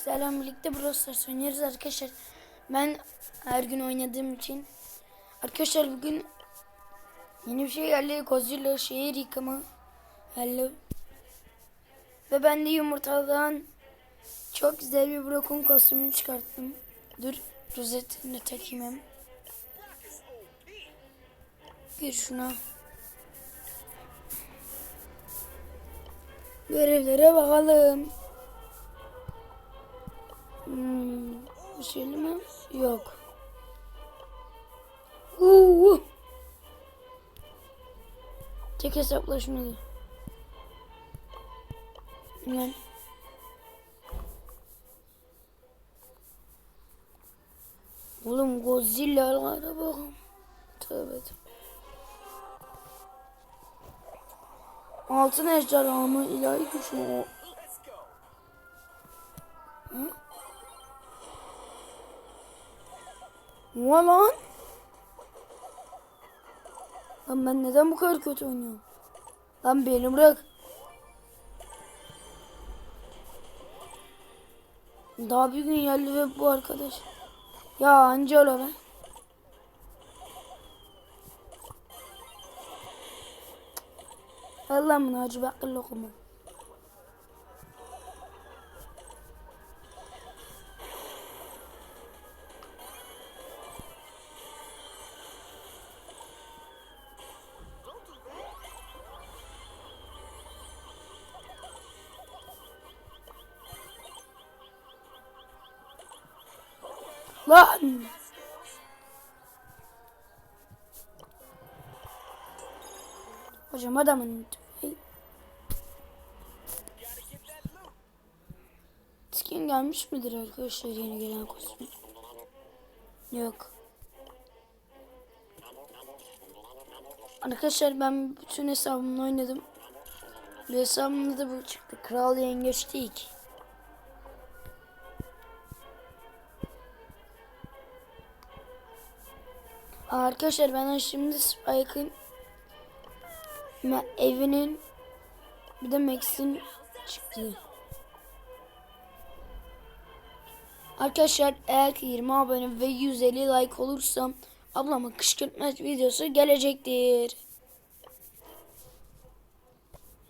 sizlerle birlikte Brawl Stars oynuyoruz arkadaşlar. Ben her gün oynadığım için. Arkadaşlar bugün yeni bir şey geldi. Godzilla şehir yıkımı geldi. Ve ben de yumurtadan çok güzel bir Brock'un kostümünü çıkarttım. Dur rozetini takayım hem. Gir şuna. Görevlere bakalım. Şey mi? Yok. Uuu. Tek hesaplaşmadı. Hemen. Oğlum Godzilla'lara bakın. Tövbe tövbe. Altın ejderha mı? İlahi güç mü? Hı? Ne lan? Lan ben neden bu kadar kötü oynuyorum? Lan beni bırak. Daha bir gün geldi ve bu arkadaş. Ya Angelo be. Allah من acı bakıl lokuma. Lan! Hocam adamın. Skin gelmiş midir arkadaşlar yeni gelen kostüm? Yok. Arkadaşlar ben bütün hesabımla oynadım. Bir hesabımda da bu çıktı. Kral Yengeç değil ki. Arkadaşlar ben şimdi Spike'ın evinin bir de Max'in çıktı. Arkadaşlar eğer ki 20 abone ve 150 like olursam ablamın kışkırtma videosu gelecektir.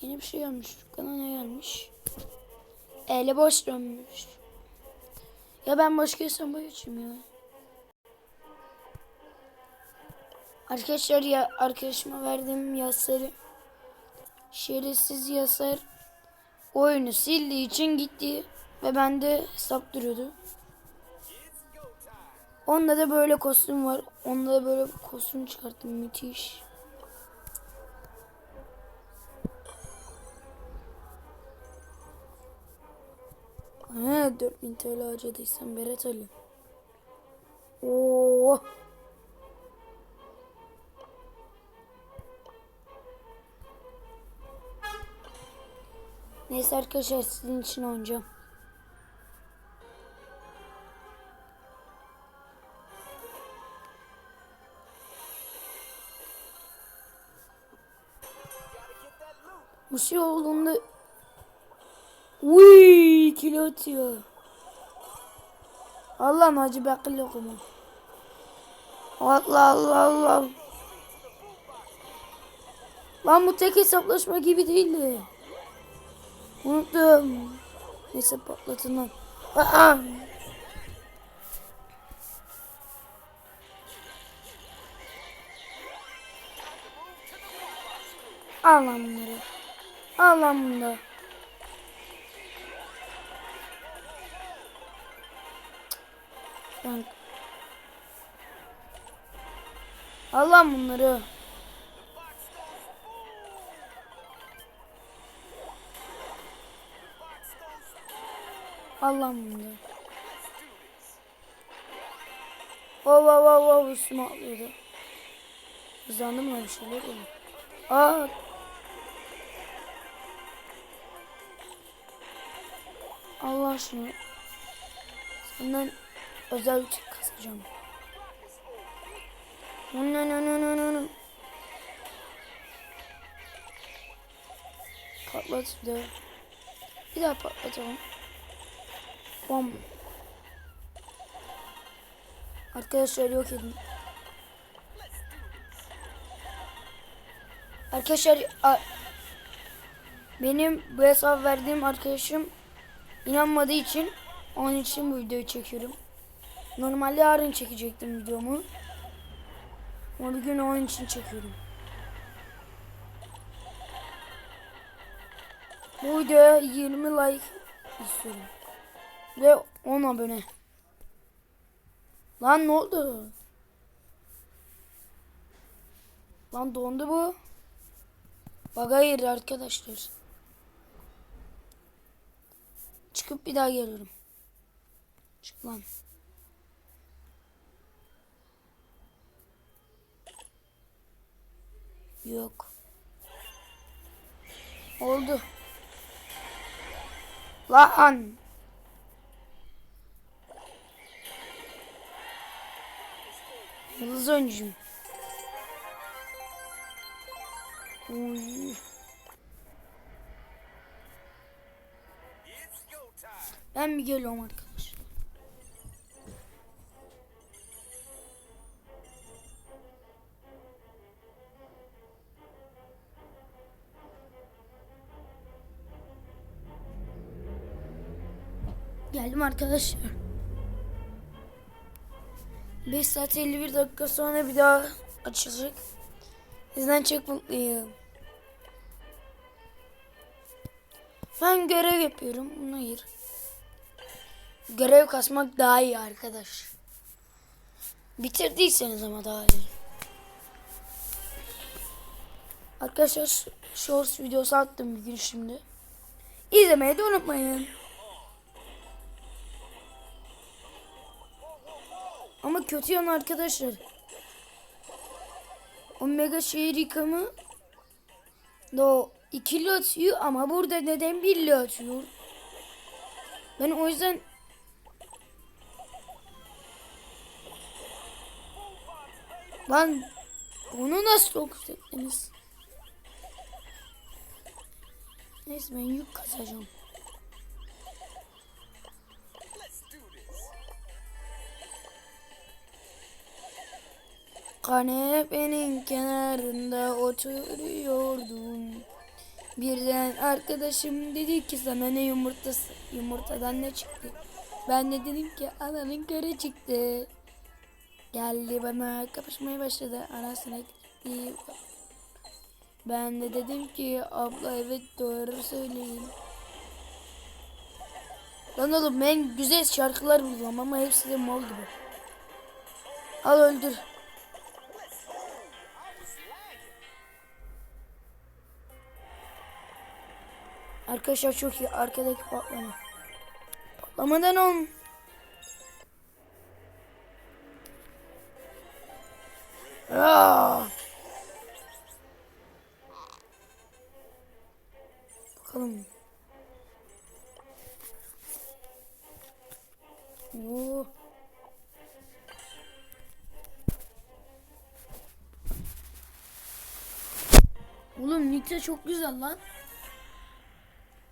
Yeni bir şey gelmiş. Bana ne gelmiş? Ele boş dönmüş. Ya ben başka hesaba geçeyim ya. Arkadaşlar ya arkadaşıma verdiğim yasları şerefsiz yasar oyunu sildiği için gitti ve bende hesap duruyordu. Onda da böyle kostüm var. Onda da böyle kostüm çıkarttım. Müthiş. Ha 4000 TL harcadıysam Beret Ali. Oo. Neyse arkadaşlar sizin için oynayacağım. Şey olduğunda Uy kilo atıyor. Allah'ım acı bakıl okuma. Allah Allah Allah. Lan bu tek hesaplaşma gibi değildi. Unuttum. Neyse patlatın lan. Aa! Al lan bunları. Al lan bunları. Al lan bunları. Allah'ım bunu. Wow wow wow wow üstüme atlıyordu. Hızlandım mı bir şeyler oldu. Aa. Allah aşkına. Senden özel bir şey kasacağım. No no no no no no. Patlat bir daha. Bir daha patlatalım. Bom. Arkadaşlar yok edin. Arkadaşlar benim bu hesap verdiğim arkadaşım inanmadığı için onun için bu videoyu çekiyorum. Normalde yarın çekecektim videomu. Ama bugün onun için çekiyorum. Bu videoya 20 like istiyorum. Ve 10 abone. Lan ne oldu? Lan dondu bu. Bak hayır arkadaşlar. Çıkıp bir daha geliyorum. Çık lan. Yok. Oldu. Lan. Yıldız oyuncuyum. Oy. Ben bir geliyorum arkadaşlar. Geldim arkadaşlar. 5 saat 51 dakika sonra bir daha açılacak. Sizden çok mutluyum. Ben görev yapıyorum. Hayır. Görev kasmak daha iyi arkadaş. Bitirdiyseniz ama daha iyi. Arkadaşlar shorts videosu attım bir gün şimdi. İzlemeyi de unutmayın. Ama kötü yan arkadaşlar. Omega şehir yıkamı da o ikili atıyor ama burada neden birli atıyor? Ben o yüzden Lan onu nasıl okuttunuz? Neyse ben yük kazacağım. Kanepenin kenarında oturuyordum. Birden arkadaşım dedi ki sana ne yumurtası yumurtadan ne çıktı? Ben de dedim ki ananın karı çıktı. Geldi bana kapışmaya başladı. Anasına gitti. Ben de dedim ki abla evet doğru söyleyin. Lan oğlum ben güzel şarkılar buluyorum ama hepsi de mal gibi. Al öldür. Arkadaşlar çok iyi. Arkadaki patlama. Patlamadan on. Aa! Bakalım. Oo. Oğlum Nite çok güzel lan.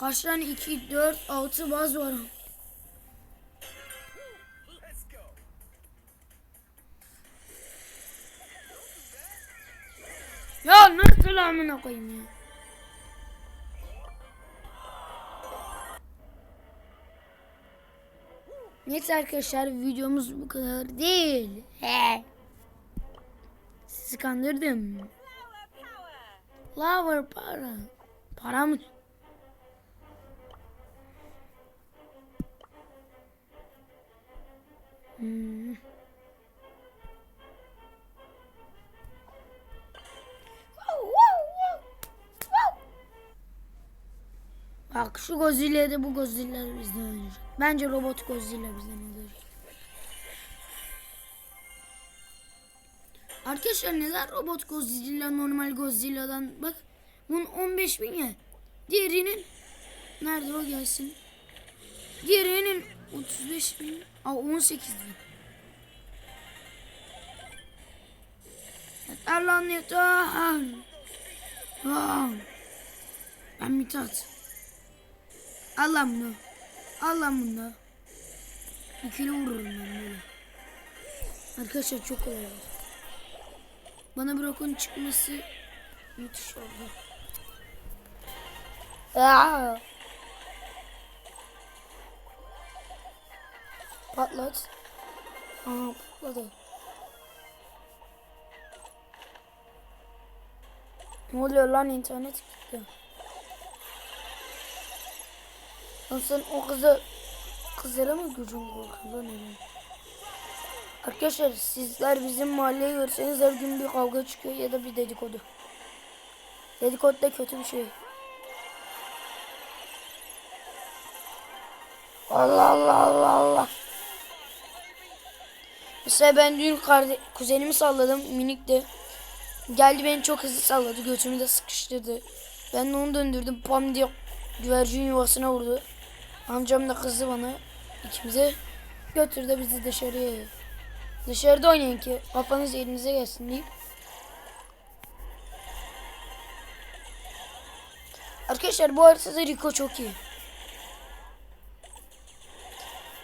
Kaç tane 2, 4, 6 baz var. Ya nasıl amına koyayım ya? Neyse arkadaşlar videomuz bu kadar değil. He. Sizi kandırdım. Flower para. Para mı? Hmm. Bak şu Godzilla de bu Godzilla bizden olur. Bence robot Godzilla bizden olur. Arkadaşlar neden robot Godzilla normal Godzilla'dan bak bunun 15 bin ya. Diğerinin nerede o gelsin. Diğerinin 35 bin. Aa 18 bin. Yeter lan yeter. Wow. Ben Mithat. Al lan bunu. Al lan bunu. İkili vururum ben böyle. Arkadaşlar çok kolay var. Bana Brock'un çıkması müthiş oldu. Aa! Patlat. Aa patladı. Ne oluyor lan internet gitti. Lan sen o kıza kızlara mı gücün korkuyor lan öyle? Arkadaşlar sizler bizim mahalleyi görseniz her gün bir kavga çıkıyor ya da bir dedikodu. Dedikodu da kötü bir şey. Allah Allah Allah Allah. Mesela ben dün kuzenimi salladım minik de. Geldi beni çok hızlı salladı götümü de sıkıştırdı. Ben de onu döndürdüm pam diye güvercin yuvasına vurdu. Amcam da kızdı bana ikimize götürdü bizi dışarıya. Dışarıda oynayın ki kafanız elinize gelsin deyip. Arkadaşlar bu haritada Rico çok iyi.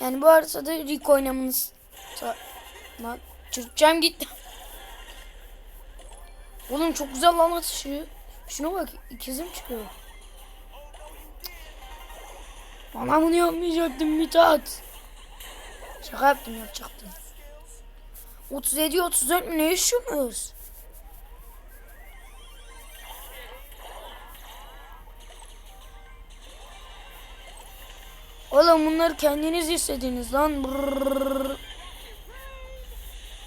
Yani bu haritada Rico oynamanız... Lan çırpacağım gitti. Oğlum çok güzel lan atışı. Şuna bak ikizim çıkıyor. Bana bunu yapmayacaktım Mithat. Şaka yaptım yapacaktım. 37 34 mi ne yaşıyorsunuz? Oğlum bunları kendiniz istediniz lan. Brrrr.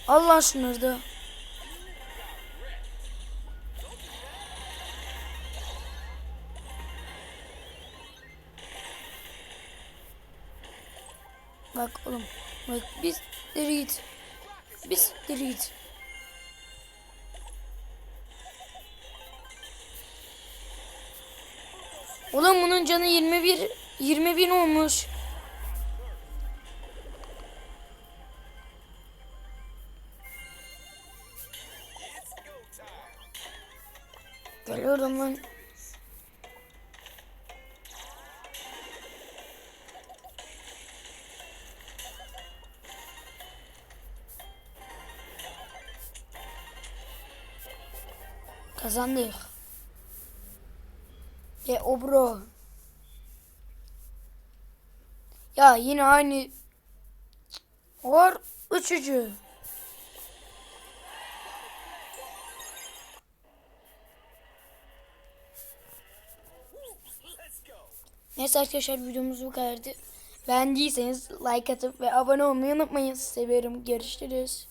Al lan şunları da. Bak oğlum. Bak biz deri git. Biz deri git. Oğlum bunun canı 21 21 olmuş. Geliyorum lan. Kazandık. E o bro. Ya yine aynı. Or üçücü. Neyse arkadaşlar videomuz bu kadardı. Beğendiyseniz like atıp ve abone olmayı unutmayın. Seviyorum. Görüşürüz.